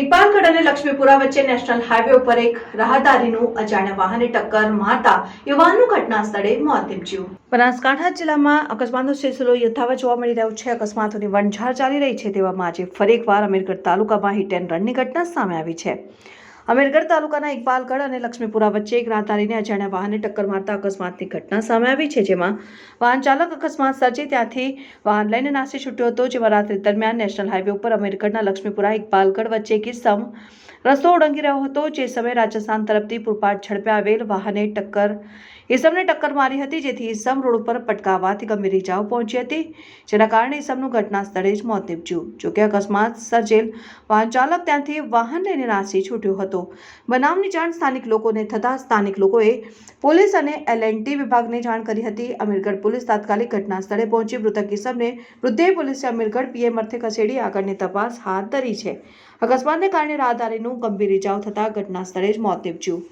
ઇકબાલગઢ અને લક્ષ્મીપુરા વચ્ચે national highway ઉપર એક રાહદારીનું અજાણ્યા વાહને ટક્કર મારતા યુવાનનું ઘટના સ્થળે મોત નિપજ્યું. બનાસકાંઠા જિલ્લામાં અકસ્માતનો સિલસિલો યથાવત જોવા મળી રહ્યો છે. અકસ્માતોની વણઝાર ચાલી રહી છે તેવામાં આજે ફરી એકવાર અમીરગઢ તાલુકામાં હિટ એન્ડ રનની ઘટના સામે આવી છે. અમીરગઢ તાલુકાના ઇકબાલગઢ અને લક્ષ્મીપુરા વચ્ચે એક રાહદારીને અજાણ્યા વાહને ટક્કર મારતા અકસ્માતની ઘટના સામે આવી છે, જેમાં વાહન ચાલક અકસ્માત સર્જી ત્યાંથી વાહન લઈને નાસી છૂટ્યો હતો, જેમાં રાત્રિ દરમિયાન નેશનલ હાઈવે ઉપર અમીરગઢના લક્ષ્મીપુરા, ઇકબાલગઢ વચ્ચે એક ઇસમ રસ્તો ઓળંગી રહ્યો હતો. જે સમયે રાજસ્થાન તરફથી પૂરપાટ ઝડપે આવેલ વાહને ટક્કર, ઈસમને ટક્કર મારી હતી. જેથી ઈસમ રોડ ઉપર પટકાવાથી ગંભીર ઇજાઓ પહોંચી હતી, જેના કારણે ઈસમનું ઘટના સ્થળે જ મોત નીપજ્યું. જોકે અકસ્માત સર્જેલ વાહન ચાલક ત્યાંથી વાહન લઈને નાસી છૂટ્યો હતો. બનાવની જાણ સ્થાનિક લોકોને થતાં સ્થાનિક લોકોએ પોલીસ અને એલએનટી વિભાગને જાણ કરી હતી. અમીરગઢ પોલીસ તાત્કાલિક ઘટના સ્થળે પહોંચી મૃતક ઈસમને વૃદ્ધે પોલીસે અમીરગઢ પીએમ અર્થે ખસેડી આગળની તપાસ હાથ ધરી છે. અકસ્માતને કારણે રાહદારીનું ગંભીર ઇજાઓ થતાં ઘટના સ્થળે જ મોત નીપજ્યું.